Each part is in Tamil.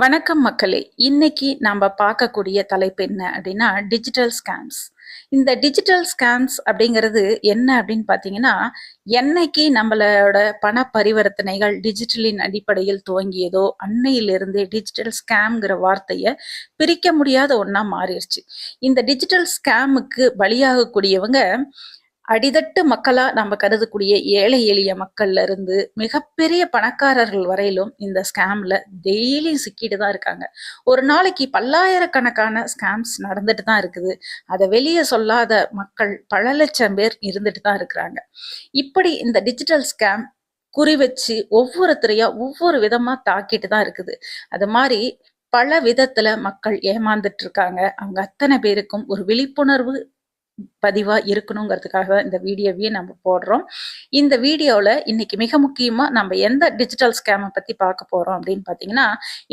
வணக்கம் மக்களே. இன்னைக்கு நம்ம பார்க்கக்கூடிய தலைப்பு என்ன அப்படின்னா டிஜிட்டல் ஸ்கேம்ஸ் இந்த டிஜிட்டல் ஸ்கேம்ஸ் அப்படிங்கிறது என்ன அப்படின்னு பார்த்தீங்கன்னா என்னைக்கு நம்மளோட பண பரிவர்த்தனைகள் டிஜிட்டலின் அடிப்படையில் துவங்கியதோ அன்னையிலிருந்தே டிஜிட்டல் ஸ்கேம்ங்கிற வார்த்தையை பிரிக்க முடியாத ஒன்றா மாறிடுச்சு. இந்த டிஜிட்டல் ஸ்கேமுக்கு பலியாகக்கூடியவங்க அடிதட்டு மக்களா நம்ம கருதக்கூடிய ஏழை எளிய மக்கள்ல இருந்து மிகப்பெரிய பணக்காரர்கள் வரையிலும் இந்த ஸ்கேம்ல டெய்லி சிக்கிட்டு தான் இருக்காங்க. ஒரு நாளைக்கு பல்லாயிரக்கணக்கான ஸ்கேம்ஸ் நடந்துட்டு தான் இருக்குது. அதை வெளியே சொல்லாத மக்கள் பல லட்சம் பேர் இருந்துட்டு தான் இருக்கிறாங்க. இப்படி இந்த டிஜிட்டல் ஸ்கேம் குறி வச்சு ஒவ்வொருத்தரையா ஒவ்வொரு விதமா தாக்கிட்டு தான் இருக்குது. அது மாதிரி பல விதத்துல மக்கள் ஏமாந்துட்டு இருக்காங்க. அவங்க அத்தனை பேருக்கும் ஒரு விழிப்புணர்வு பதிவா இருக்கணுங்கிறதுக்காக தான் இந்த வீடியோவையே நம்ம போடுறோம். இந்த வீடியோவில் இன்னைக்கு மிக முக்கியமாக நம்ம எந்த டிஜிட்டல் ஸ்கேமை பத்தி பார்க்க போறோம் அப்படின்னு பார்த்தீங்கன்னா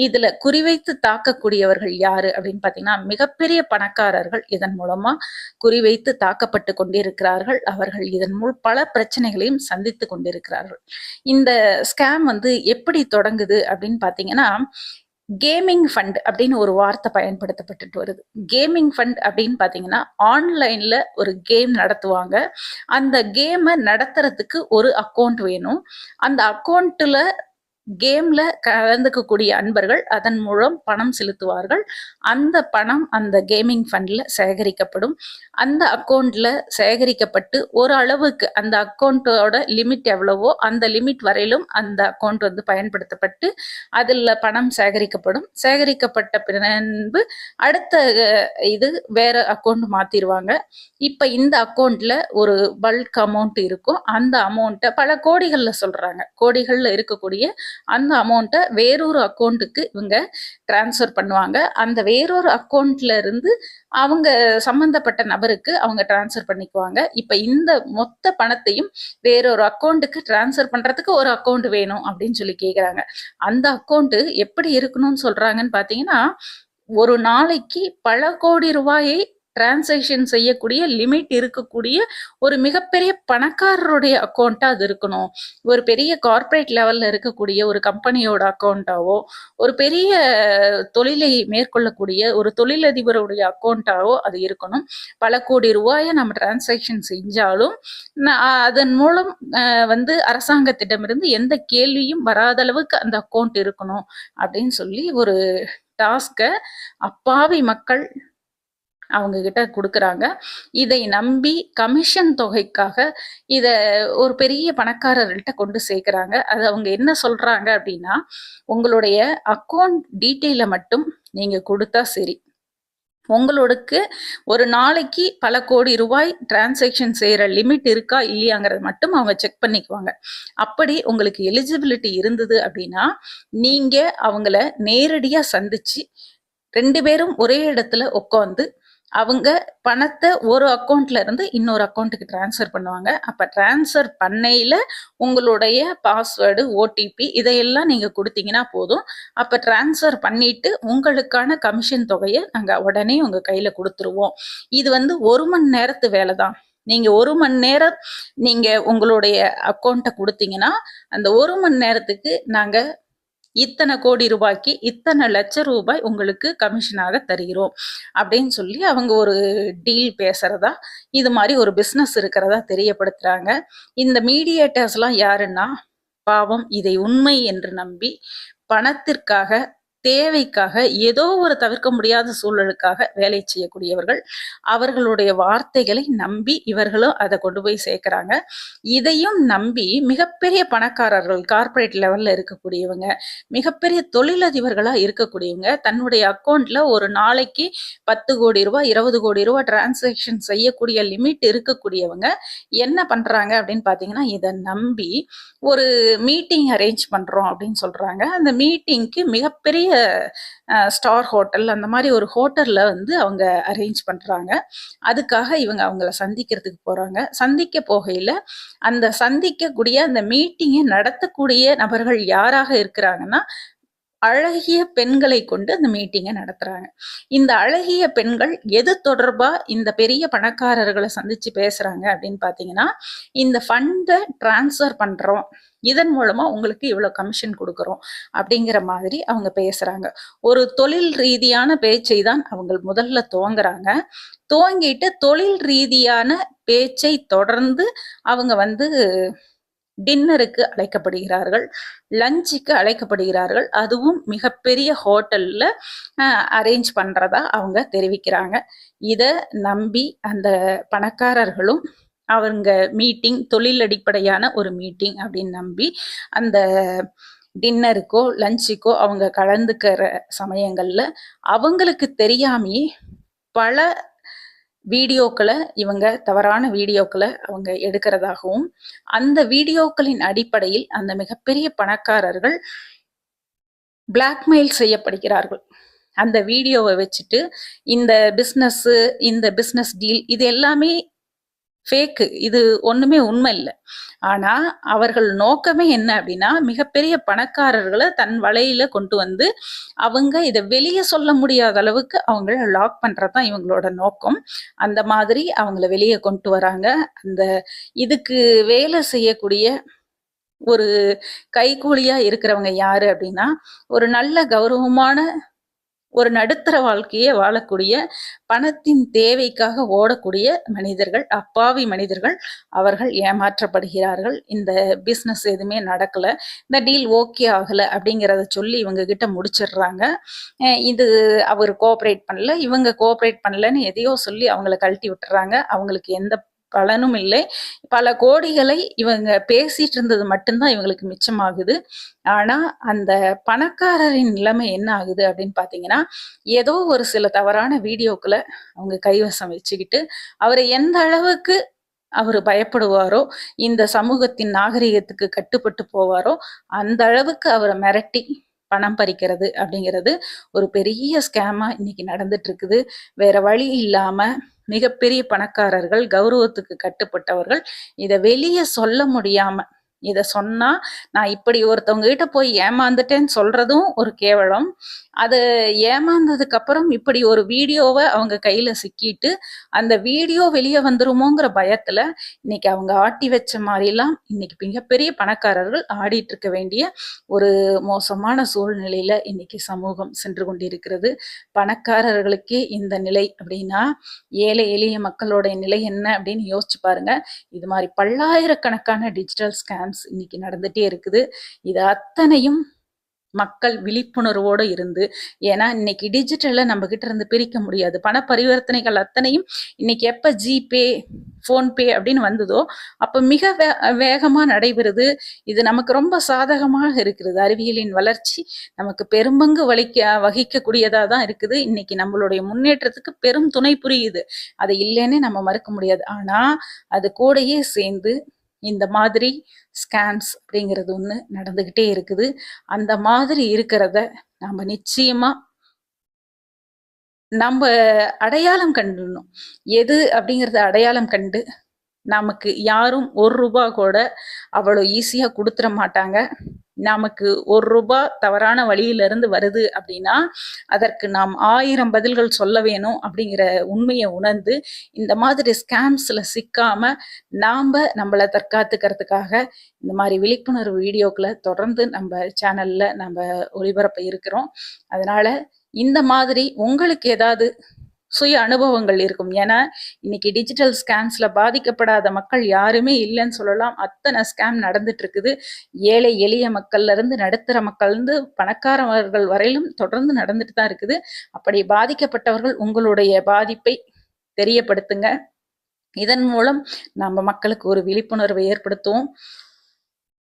இதுல குறிவைத்து தாக்கக்கூடியவர்கள் யார் அப்படின்னு பார்த்தீங்கன்னா மிகப்பெரிய பணக்காரர்கள் இதன் மூலமா குறிவைத்து தாக்கப்பட்டு கொண்டிருக்கிறார்கள். அவர்கள் இதன் மூலம் பல பிரச்சனைகளையும் சந்தித்து கொண்டிருக்கிறார்கள். இந்த ஸ்கேம் வந்து எப்படி தொடங்குது அப்படின்னு பார்த்தீங்கன்னா கேமிங் ஃபண்ட் அப்படின்னு ஒரு வார்த்தை பயன்படுத்தப்பட்டுட்டு வருது. கேமிங் ஃபண்ட் அப்படின்னு பார்த்தீங்கன்னா ஆன்லைனில் ஒரு கேம் நடத்துவாங்க. அந்த கேமை நடத்துறதுக்கு ஒரு அக்கௌண்ட் வேணும். அந்த அக்கௌண்ட்டில் கேம்ல கலந்துக்கக்கூடிய அன்பர்கள் அதன் மூலம் பணம் செலுத்துவார்கள். அந்த பணம் அந்த கேமிங் ஃபண்ட்ல சேகரிக்கப்படும். அந்த அக்கௌண்ட்ல சேகரிக்கப்பட்டு ஒரு அளவுக்கு அந்த அக்கௌண்ட்டோட லிமிட் எவ்வளவோ அந்த லிமிட் வரையிலும் அந்த அக்கௌண்ட் வந்து பயன்படுத்தப்பட்டு அதில் பணம் சேகரிக்கப்படும். சேகரிக்கப்பட்ட பின்பு அடுத்த இது வேற அக்கௌண்ட் மாத்திருவாங்க. இப்போ இந்த அக்கௌண்ட்ல ஒரு பல்க் அமௌண்ட் இருக்கும். அந்த அமௌண்ட்டை பல கோடிகளில் சொல்றாங்க. கோடிகளில் இருக்கக்கூடிய அந்த அமௌண்ட்டை வேறொரு அக்கௌண்ட்டுக்கு இவங்க டிரான்ஸ்ஃபர் பண்ணுவாங்க. அந்த வேறொரு அக்கௌண்ட்ல இருந்து அவங்க சம்மந்தப்பட்ட நபருக்கு அவங்க டிரான்ஸ்ஃபர் பண்ணிக்குவாங்க. இப்போ இந்த மொத்த பணத்தையும் வேறொரு அக்கௌண்ட்டுக்கு டிரான்ஸ்ஃபர் பண்றதுக்கு ஒரு அக்கௌண்ட் வேணும் அப்படின்னு சொல்லி கேட்குறாங்க அந்த அக்கௌண்ட்டு எப்படி இருக்கணும்னு சொல்றாங்கன்னு பார்த்தீங்கன்னா ஒரு நாளைக்கு பல கோடி ரூபாயை டிரான்சாக்ஷன் செய்யக்கூடிய லிமிட் இருக்கக்கூடிய ஒரு மிகப்பெரிய பணக்காரருடைய அக்கௌண்ட்டாக அது இருக்கணும். ஒரு பெரிய கார்ப்பரேட் லெவலில் இருக்கக்கூடிய ஒரு கம்பெனியோட அக்கௌண்ட்டாவோ ஒரு பெரிய தொழிலை மேற்கொள்ளக்கூடிய ஒரு தொழிலதிபருடைய அக்கௌண்ட்டாவோ அது இருக்கணும். பல கோடி ரூபாயை நம்ம டிரான்சாக்ஷன் செஞ்சாலும் அதன் மூலம் வந்து அரசாங்கத்திடமிருந்து எந்த கேள்வியும் வராத அளவுக்கு அந்த அக்கௌண்ட் இருக்கணும் அப்படின்னு சொல்லி ஒரு டாஸ்கை அப்பாவி மக்கள் அவங்க கிட்ட கொடுக்குறாங்க. இதை நம்பி கமிஷன் தொகைக்காக இதை ஒரு பெரிய பணக்காரர்கள்ட்ட கொண்டு சேர்க்குறாங்க. அது அவங்க என்ன சொல்றாங்க அப்படின்னா உங்களுடைய அக்கௌண்ட் டீட்டெயிலை மட்டும் நீங்க கொடுத்தா சரி. உங்களுக்கு ஒரு நாளைக்கு பல கோடி ரூபாய் டிரான்சாக்ஷன் செய்கிற லிமிட் இருக்கா இல்லையாங்கிறத மட்டும் அவங்க செக் பண்ணிக்குவாங்க. அப்படி உங்களுக்கு எலிஜிபிலிட்டி இருந்தது அப்படின்னா நீங்கள் அவங்கள நேரடியாக சந்திச்சு ரெண்டு பேரும் ஒரே இடத்துல உட்காந்து அவங்க பணத்தை ஒரு அக்கௌண்ட்ல இருந்து இன்னொரு அக்கௌண்ட்டுக்கு டிரான்ஸ்ஃபர் பண்ணுவாங்க. அப்ப டிரான்ஸ்ஃபர் பண்ணையில உங்களுடைய பாஸ்வேர்டு ஓடிபி இதையெல்லாம் நீங்க கொடுத்தீங்கன்னா போதும். அப்ப டிரான்ஸ்ஃபர் பண்ணிட்டு உங்களுக்கான கமிஷன் தொகையை நாங்க உடனே உங்க கையில கொடுத்துருவோம். இது வந்து ஒரு மணி நேரத்து வேலை தான். நீங்க ஒரு மணி நேரம் நீங்க உங்களுடைய அக்கௌண்ட்டை கொடுத்தீங்கன்னா அந்த ஒரு மணி நேரத்துக்கு நாங்க இத்தனை கோடி ரூபாய்க்கு இத்தனை லட்சம் ரூபாய் உங்களுக்கு கமிஷனாக தருகிறோம். அப்படின்னு சொல்லி அவங்க ஒரு டீல் பேசுறதா இது மாதிரி ஒரு பிஸ்னஸ் இருக்கிறதா தெரியப்படுத்துறாங்க. இந்த மீடியேட்டர்ஸ்லாம் யாருன்னா பாவம் இதை உண்மை என்று நம்பி பணத்திற்காக தேவைக்காக ஏதோ ஒரு தவிர்க்க முடியாத சூழலுக்காக வேலை செய்யக்கூடியவர்கள் அவர்களுடைய வார்த்தைகளை நம்பி இவர்களும் அதை கொண்டு போய் சேர்க்கிறாங்க. இதையும் நம்பி மிகப்பெரிய பணக்காரர்கள் கார்ப்பரேட் லெவல்ல இருக்கக்கூடியவங்க மிகப்பெரிய தொழிலதிபர்களா இருக்கக்கூடியவங்க தன்னுடைய அக்கௌண்ட்ல ஒரு நாளைக்கு பத்து கோடி ரூபாய் இருபது கோடி ரூபாய் டிரான்சாக்ஷன் செய்யக்கூடிய லிமிட் இருக்கக்கூடியவங்க என்ன பண்றாங்க அப்படின்னு பாத்தீங்கன்னா இதை நம்பி ஒரு மீட்டிங் அரேஞ்ச் பண்றோம் அப்படின்னு சொல்றாங்க. அந்த மீட்டிங்க்கு மிகப்பெரிய ஸ்டார் ஹோட்டல் அந்த மாதிரி ஒரு ஹோட்டல்ல வந்து அவங்க அரேஞ்ச் பண்றாங்க. அதுக்காக இவங்க அவங்கள சந்திக்கிறதுக்கு போறாங்க. சந்திக்க போகையில அந்த சந்திக்கக்கூடிய அந்த மீட்டிங்கை நடத்தக்கூடிய நபர்கள் யாராக இருக்கிறாங்கன்னா அழகிய பெண்களை கொண்டு அந்த மீட்டிங்கை நடத்துறாங்க. இந்த அழகிய பெண்கள் எது தொடர்பா இந்த பெரிய பணக்காரர்களை சந்திச்சு பேசுறாங்க அப்படின்னு பாத்தீங்கன்னா இந்த ஃபண்டை டிரான்ஸ்ஃபர் பண்றோம். இதன் மூலமா உங்களுக்கு இவ்வளவு கமிஷன் கொடுக்குறோம் அப்படிங்கிற மாதிரி அவங்க பேசுறாங்க. ஒரு தொழில் ரீதியான பேச்சை தான் அவங்க முதல்ல துவங்குறாங்க. துவங்கிட்டு தொழில் ரீதியான பேச்சை தொடர்ந்து அவங்க வந்து டின்னருக்கு அழைக்கப்படுகிறார்கள் லஞ்சுக்கு அழைக்கப்படுகிறார்கள். அதுவும் மிகப்பெரிய ஹோட்டல்ல அரேஞ்ச் பண்றதா அவங்க தெரிவிக்கிறாங்க. இதை நம்பி அந்த பணக்காரர்களும் அவங்க மீட்டிங் தொழில் அடிப்படையான ஒரு மீட்டிங் அப்படின்னு நம்பி அந்த டின்னருக்கோ லஞ்சுக்கோ அவங்க கலந்துக்கிற சமயங்கள்ல அவங்களுக்கு தெரியாமையே பல வீடியோக்களை இவங்க தவறான வீடியோக்களை அவங்க எடுக்கிறதாகவும் அந்த வீடியோக்களின் அடிப்படையில் அந்த மிகப்பெரிய பணக்காரர்கள் பிளாக்மெயில் செய்யப்படுகிறார்கள். அந்த வீடியோவை வச்சுட்டு இந்த பிஸ்னஸ் இந்த பிஸ்னஸ் டீல் இது எல்லாமே ஃபேக்கு இது ஒண்ணுமே உண்மை இல்லை. ஆனா அவர்கள் நோக்கமே என்ன அப்படின்னா மிகப்பெரிய பணக்காரர்களை தன் வலையில கொண்டு வந்து அவங்க இதை வெளியே சொல்ல முடியாத அளவுக்கு அவங்கள லாக் பண்றதுதான் இவங்களோட நோக்கம். அந்த மாதிரி அவங்கள வெளியே கொண்டு வராங்க. அந்த இதுக்கு வேலை செய்யக்கூடிய ஒரு கைகூலியா இருக்கிறவங்க யாரு அப்படின்னா ஒரு நல்ல கௌரவமான ஒரு நடுத்தர வாழ்க்கையே வாழக்கூடிய பணத்தின் தேவைக்காக ஓடக்கூடிய மனிதர்கள் அப்பாவி மனிதர்கள் அவர்கள் ஏமாற்றப்படுகிறார்கள். இந்த பிஸ்னஸ் எதுவுமே நடக்கல. இந்த டீல் ஓகே ஆகல அப்படிங்கிறத சொல்லி இவங்க கிட்ட முடிச்சிடுறாங்க. இது அவர் கோஆப்ரேட் பண்ணல இவங்க கோஆப்ரேட் பண்ணலன்னு எதையோ சொல்லி அவங்கள கழட்டி விட்டுறாங்க. அவங்களுக்கு எந்த பலனும் இல்லை. பல கோடிகளை இவங்க பேசிட்டு இருந்தது மட்டும்தான் இவங்களுக்கு மிச்சமாகுது. ஆனா அந்த பணக்காரரின் நிலைமை என்ன ஆகுது அப்படின்னு பாத்தீங்கன்னா ஏதோ ஒரு சில தவறான வீடியோக்களை அவங்க கைவசம் வச்சுக்கிட்டு அவரை எந்த அளவுக்கு அவர் பயப்படுவாரோ இந்த சமூகத்தின் நாகரிகத்துக்கு கட்டுப்பட்டு போவாரோ அந்த அளவுக்கு அவரை மிரட்டி பணம் பறிக்கிறது அப்படிங்கிறது ஒரு பெரிய ஸ்கேமா இன்னைக்கு நடந்துட்டு இருக்குது. வேற வழி இல்லாம மிகப்பெரிய பணக்காரர்கள் கௌரவத்துக்கு கட்டுப்பட்டவர்கள் இதை வெளியே சொல்ல முடியாம இதை சொன்னா நான் இப்படி ஒருத்தவங்க கிட்ட போய் ஏமாந்துட்டேன்னு சொல்றதும் ஒரு கேவலம். அது ஏமாந்ததுக்கு அப்புறம் இப்படி ஒரு வீடியோவை அவங்க கையில சிக்கிட்டு அந்த வீடியோ வெளியே வந்துருமோங்கிற பயத்துல இன்னைக்கு அவங்க ஆட்டி வச்ச மாதிரிலாம் இன்னைக்கு மிகப்பெரிய பணக்காரர்கள் ஆடிட்டு இருக்க வேண்டிய ஒரு மோசமான சூழ்நிலையில இன்னைக்கு சமூகம் சென்று கொண்டிருக்கிறது. பணக்காரர்களுக்கே இந்த நிலை அப்படின்னா ஏழை எளிய மக்களோட நிலை என்ன அப்படின்னு யோசிச்சு பாருங்க. இது மாதிரி பல்லாயிரக்கணக்கான டிஜிட்டல் ஸ்கேம்ஸ் இன்னைக்கு நடந்துட்டே இருக்குது. இது அத்தனையும் மக்கள் விழிப்புணர்வோடு இருந்து ஏன்னா இன்னைக்கு டிஜிட்டலை நம்ம கிட்ட இருந்து பிரிக்க முடியாது. பண பரிவர்த்தனைகள் அத்தனையும் இன்னைக்கு எப்போ ஜிபே ஃபோன்பே அப்படின்னு வந்ததோ அப்போ மிக வே வேகமாக நடைபெறுது. இது நமக்கு ரொம்ப சாதகமாக இருக்கிறது. அறிவியலின் வளர்ச்சி நமக்கு பெரும்பங்கு வலிக்க வகிக்கக்கூடியதாக தான் இருக்குது. இன்னைக்கு நம்மளுடைய முன்னேற்றத்துக்கு பெரும் துணை புரியுது. அதை இல்லைன்னே நம்ம மறுக்க முடியாது. ஆனால் அது கூடயே சேர்ந்து இந்த மாதிரி ஸ்கேன்ஸ் அப்படிங்கிறது ஒன்று நடந்துக்கிட்டே இருக்குது. அந்த மாதிரி இருக்கிறத நம்ம நிச்சயமாக நம்ம அடையாளம் கண்டுடணும். எது அப்படிங்கிறத அடையாளம் கண்டு நமக்கு யாரும் ஒரு ரூபா கூட அவ்வளோ ஈஸியாக கொடுத்துட மாட்டாங்க. நமக்கு ஒரு ரூபாய் தவறான வழியிலிருந்து வருது அப்படின்னா அதற்கு நாம் ஆயிரம் பதில்கள் சொல்ல வேணும் அப்படிங்கிற உண்மையை உணர்ந்து இந்த மாதிரி ஸ்கேம்ஸில் சிக்காம நாம் நம்மளை தற்காத்துக்கிறதுக்காக இந்த மாதிரி விழிப்புணர்வு வீடியோக்களை தொடர்ந்து நம்ம சேனலில் நம்ம ஒளிபரப்ப இருக்கிறோம். அதனால் இந்த மாதிரி உங்களுக்கு ஏதாவது சுய அனுபவங்கள் இருக்கும். ஏன்னா இன்னைக்கு டிஜிட்டல் ஸ்கேம்ஸ்ல பாதிக்கப்படாத மக்கள் யாருமே இல்லைன்னு சொல்லலாம். அத்தனை ஸ்கேம் நடந்துட்டு இருக்குது ஏழை எளிய மக்கள்ல இருந்து நடுத்தர மக்கள் இருந்து பணக்காரவர்கள் வரையிலும் தொடர்ந்து நடந்துட்டு தான் இருக்குது. அப்படி பாதிக்கப்பட்டவர்கள் உங்களுடைய பாதிப்பை தெரியப்படுத்துங்க. இதன் மூலம் நம்ம மக்களுக்கு ஒரு விழிப்புணர்வை ஏற்படுத்துவோம்.